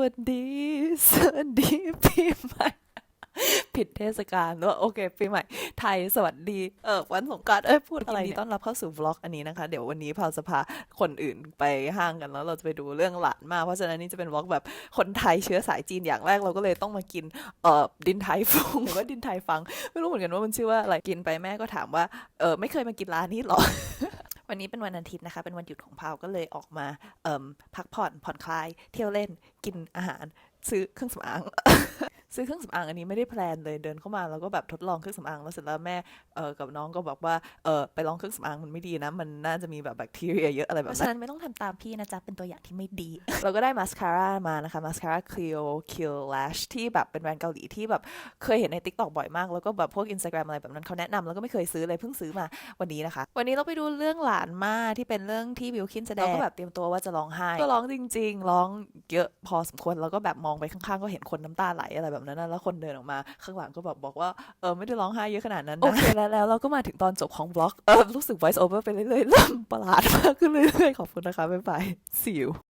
วัสดี สวัสดีปีใหม่ผิดเทศกาลว่าโอเคปีใหม่ไทยสวัสดีเออวันสงกรานต์เอ้ยพูดอะไรต้อนรับเข้าสู่วล็อกอันนี้นะคะ เดี๋ยววันนี้พาจะพาคนอื่นไปห้างกันแล้ว เราจะไปดูเรื่องหลานมากเพราะฉะนั้นนี่จะเป็นวล็อกแบบคนไทยเชื้อสายจีนอย่างแรกเราก็เลยต้องมากินเออดินไทยฟงหรือว่าดินไทยฟัง ไม่รู้เหมือนกันว่ามันชื่อว่าอะไรกินไปแม่ก็ถามว่าเออไม่เคยมากินร้านนี้หรอ วันนี้เป็นวันอาทิตย์นะคะ เป็นวันหยุดของพาวก็เลยออกมาเอ่มพักผ่อนผ่อนคลาย เที่ยวเล่นกินอาหารซื้อเครื่องสำอาง ซื้อเครื่องสำอางอันนี้ไม่ได้แพลนเลยเดินเข้ามาแล้วก็แบบทดลองเครื่องสำอางแล้วเสร็จแล้วแม่เออกับน้องก็บอกว่าเออไปลองเครื่องสำอางมันไม่ดีนะ มันน่าจะมีแบบแบคทีเรียเยอะอะไรแบบนั้นเพราะฉะนั้นไม่ต้องทำตามพี่นะจ๊ะ เป็นตัวอย่างที่ไม่ดี เราก็ได้มาสคาร่ามานะคะมาสคาร่า Clio Kill Lash ที่แบบเป็นแบรนด์เกาหลีที่แบบเคยเห็นใน TikTok บ่อยมาก แล้วก็แบบพวก Instagram อะไรแบบนั้นเขาแนะนำแล้วก็ไม่เคยซื้อเลยเพิ่งซื้อมาวันนี้นะคะ วันนี้เราไปดูเรื่องหลานมาที่เป็นเรื่องที่บิวคินแสดงเราก็แบบเตรียมตัวว่าจะร้องไห้ก็ร้องจริง ๆ ร้องเยอะพอสมควรแล้วก็แบบมองไปข้างๆก็เห็นคนน้ำตาไหลอะไรแบบนั้นนะแล้วคนเดินออกมา ข้างหลังก็แบบบอกว่าเออไม่ได้ร้องไห้เยอะขนาดนั้นนะโอเคแล้วแล้วเราก็มาถึงตอนจบของบล็อกเออรู้สึก voice over ไปเรื่อยๆเริ่มประหลาดมากขึ้นเรื่อยๆขอบคุณนะคะบ๊ายบายสิว